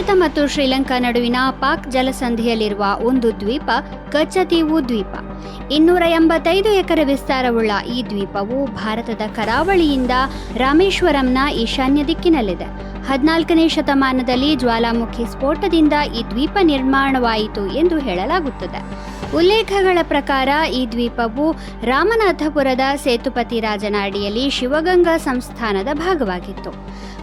ಭಾರತ ಮತ್ತು ಶ್ರೀಲಂಕಾ ನಡುವಿನ ಪಾಕ್ ಜಲಸಂಧಿಯಲ್ಲಿರುವ ಒಂದು ದ್ವೀಪ ಕಚ್ಚತೀವು ದ್ವೀಪ. ಇನ್ನೂರ ಎಂಬತ್ತೈದು ಎಕರೆ ವಿಸ್ತಾರವುಳ್ಳ ಈ ದ್ವೀಪವು ಭಾರತದ ಕರಾವಳಿಯಿಂದ ರಾಮೇಶ್ವರಂನ ಈಶಾನ್ಯ ದಿಕ್ಕಿನಲ್ಲಿದೆ. ಹದಿನಾಲ್ಕನೇ ಶತಮಾನದಲ್ಲಿ ಜ್ವಾಲಾಮುಖಿ ಸ್ಫೋಟದಿಂದ ಈ ದ್ವೀಪ ನಿರ್ಮಾಣವಾಯಿತು ಎಂದು ಹೇಳಲಾಗುತ್ತದೆ. ಉಲ್ಲೇಖಗಳ ಪ್ರಕಾರ ಈ ದ್ವೀಪವು ರಾಮನಾಥಪುರದ ಸೇತುಪತಿ ರಾಜನ ಅಡಿಯಲ್ಲಿ ಶಿವಗಂಗಾ ಸಂಸ್ಥಾನದ ಭಾಗವಾಗಿತ್ತು.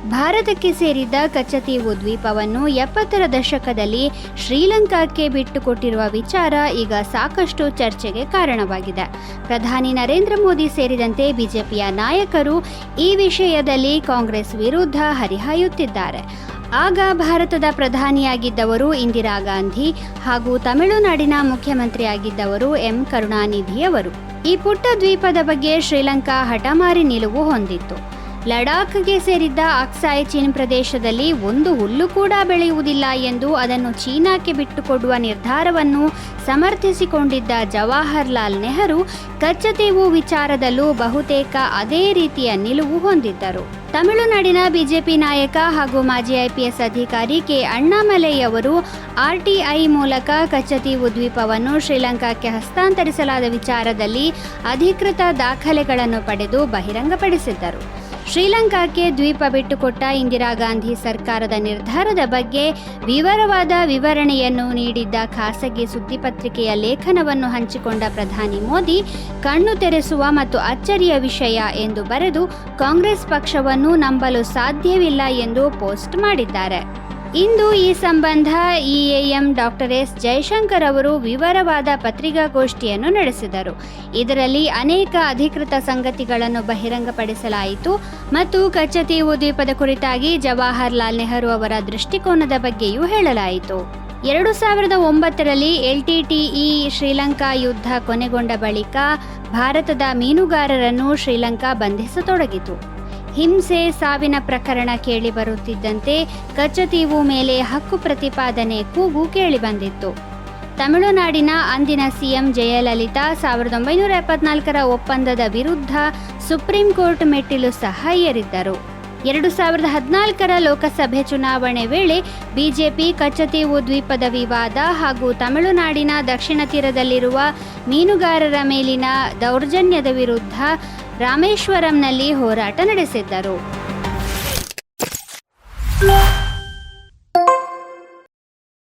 ಭಾರತಕ್ಕೆ ಸೇರಿದ್ದ ಕಚ್ಚತೀವು ದ್ವೀಪವನ್ನು ಎಪ್ಪತ್ತರ ದಶಕದಲ್ಲಿ ಶ್ರೀಲಂಕಾಕ್ಕೆ ಬಿಟ್ಟುಕೊಟ್ಟಿರುವ ವಿಚಾರ ಈಗ ಸಾಕಷ್ಟು ಚರ್ಚೆಗೆ ಕಾರಣವಾಗಿದೆ. ಪ್ರಧಾನಿ ನರೇಂದ್ರ ಮೋದಿ ಸೇರಿದಂತೆ ಬಿಜೆಪಿಯ ನಾಯಕರು ಈ ವಿಷಯದಲ್ಲಿ ಕಾಂಗ್ರೆಸ್ ವಿರುದ್ಧ ಹರಿಹಾಯುತ್ತಿದ್ದಾರೆ. ಆಗ ಭಾರತದ ಪ್ರಧಾನಿಯಾಗಿದ್ದವರು ಇಂದಿರಾ ಗಾಂಧಿ ಹಾಗೂ ತಮಿಳುನಾಡಿನ ಮುಖ್ಯಮಂತ್ರಿಯಾಗಿದ್ದವರು ಎಂ ಕರುಣಾನಿಧಿಯವರು. ಈ ಪುಟ್ಟ ದ್ವೀಪದ ಬಗ್ಗೆ ಶ್ರೀಲಂಕಾ ಹಠಮಾರಿ ನಿಲುವು ಹೊಂದಿತ್ತು. ಲಡಾಖ್ಗೆ ಸೇರಿದ್ದ ಅಕ್ಸಾಯ್ ಚೀನ್ ಪ್ರದೇಶದಲ್ಲಿ ಒಂದು ಹುಲ್ಲು ಕೂಡ ಬೆಳೆಯುವುದಿಲ್ಲ ಎಂದು ಅದನ್ನು ಚೀನಾಕ್ಕೆ ಬಿಟ್ಟುಕೊಡುವ ನಿರ್ಧಾರವನ್ನು ಸಮರ್ಥಿಸಿಕೊಂಡಿದ್ದ ಜವಾಹರ್ಲಾಲ್ ನೆಹರು, ಕಚ್ಚತೆವು ವಿಚಾರದಲ್ಲೂ ಬಹುತೇಕ ಅದೇ ರೀತಿಯ ನಿಲುವು ಹೊಂದಿದ್ದರು. ತಮಿಳುನಾಡಿನ ಬಿಜೆಪಿ ನಾಯಕ ಹಾಗೂ ಮಾಜಿ ಐಪಿಎಸ್ ಅಧಿಕಾರಿ ಕೆ ಅಣ್ಣಾಮಲೈಯವರು ಆರ್ಟಿಐ ಮೂಲಕ ಕಚ್ಚತೀವು ದ್ವೀಪವನ್ನು ಶ್ರೀಲಂಕಾಕ್ಕೆ ಹಸ್ತಾಂತರಿಸಲಾದ ವಿಚಾರದಲ್ಲಿ ಅಧಿಕೃತ ದಾಖಲೆಗಳನ್ನು ಪಡೆದು ಬಹಿರಂಗಪಡಿಸಿದ್ದರು. ಶ್ರೀಲಂಕಾಕ್ಕೆ ದ್ವೀಪ ಬಿಟ್ಟುಕೊಟ್ಟ ಇಂದಿರಾ ಗಾಂಧಿ ಸರ್ಕಾರದ ನಿರ್ಧಾರದ ಬಗ್ಗೆ ವಿವರವಾದ ವಿವರಣೆಯನ್ನು ನೀಡಿದ್ದ ಖಾಸಗಿ ಸುದ್ದಿಪತ್ರಿಕೆಯ ಲೇಖನವನ್ನು ಹಂಚಿಕೊಂಡ ಪ್ರಧಾನಿ ಮೋದಿ, ಕಣ್ಣು ತೆರೆಸುವ ಮತ್ತು ಅಚ್ಚರಿಯ ವಿಷಯ ಎಂದು ಬರೆದು ಕಾಂಗ್ರೆಸ್ ಪಕ್ಷವನ್ನು ನಂಬಲು ಸಾಧ್ಯವಿಲ್ಲ ಎಂದು ಪೋಸ್ಟ್ ಮಾಡಿದ್ದಾರೆ. ಇಂದು ಈ ಸಂಬಂಧ ಇಎಎಂ ಡಾಕ್ಟರ್ ಎಸ್ ಜಯಶಂಕರ್ ಅವರು ವಿವರವಾದ ಪತ್ರಿಕಾಗೋಷ್ಠಿಯನ್ನು ನಡೆಸಿದರು. ಇದರಲ್ಲಿ ಅನೇಕ ಅಧಿಕೃತ ಸಂಗತಿಗಳನ್ನು ಬಹಿರಂಗಪಡಿಸಲಾಯಿತು ಮತ್ತು ಕಚ್ಚತೀವು ದ್ವೀಪದ ಕುರಿತಾಗಿ ಜವಾಹರ್ಲಾಲ್ ನೆಹರು ಅವರ ದೃಷ್ಟಿಕೋನದ ಬಗ್ಗೆಯೂ ಹೇಳಲಾಯಿತು. ಎರಡು ಸಾವಿರದ ಒಂಬತ್ತರಲ್ಲಿ ಎಲ್ಟಿಟಿಇ ಶ್ರೀಲಂಕಾ ಯುದ್ಧ ಕೊನೆಗೊಂಡ ಬಳಿಕ ಭಾರತದ ಮೀನುಗಾರರನ್ನು ಶ್ರೀಲಂಕಾ ಬಂಧಿಸತೊಡಗಿತು. ಹಿಂಸೆ ಸಾವಿನ ಪ್ರಕರಣ ಕೇಳಿಬರುತ್ತಿದ್ದಂತೆ ಕಚ್ಚತೀವು ಮೇಲೆ ಹಕ್ಕು ಪ್ರತಿಪಾದನೆ ಕೂಗು ಕೇಳಿಬಂದಿತ್ತು ತಮಿಳುನಾಡಿನ ಅಂದಿನ ಸಿಎಂ ಜಯಲಲಿತಾ ಸಾವಿರದ ಒಂಬೈನೂರ ಎಪ್ಪತ್ನಾಲ್ಕರ ಒಪ್ಪಂದದ ವಿರುದ್ಧ ಸುಪ್ರೀಂ ಕೋರ್ಟ್ ಮೆಟ್ಟಿಲು ಸಹ ಏರಿದ್ದರು. ಎರಡು ಸಾವಿರದ ಹದಿನಾಲ್ಕರ ಲೋಕಸಭೆ ಚುನಾವಣೆ ವೇಳೆ ಬಿಜೆಪಿ ಕಚ್ಚತೀವು ದ್ವೀಪದ ವಿವಾದ ಹಾಗೂ ತಮಿಳುನಾಡಿನ ದಕ್ಷಿಣ ತೀರದಲ್ಲಿರುವ ಮೀನುಗಾರರ ಮೇಲಿನ ದೌರ್ಜನ್ಯದ ವಿರುದ್ಧ ರಾಮೇಶ್ವರಂನಲ್ಲಿ ಹೋರಾಟ ನಡೆಸಿದ್ದರು.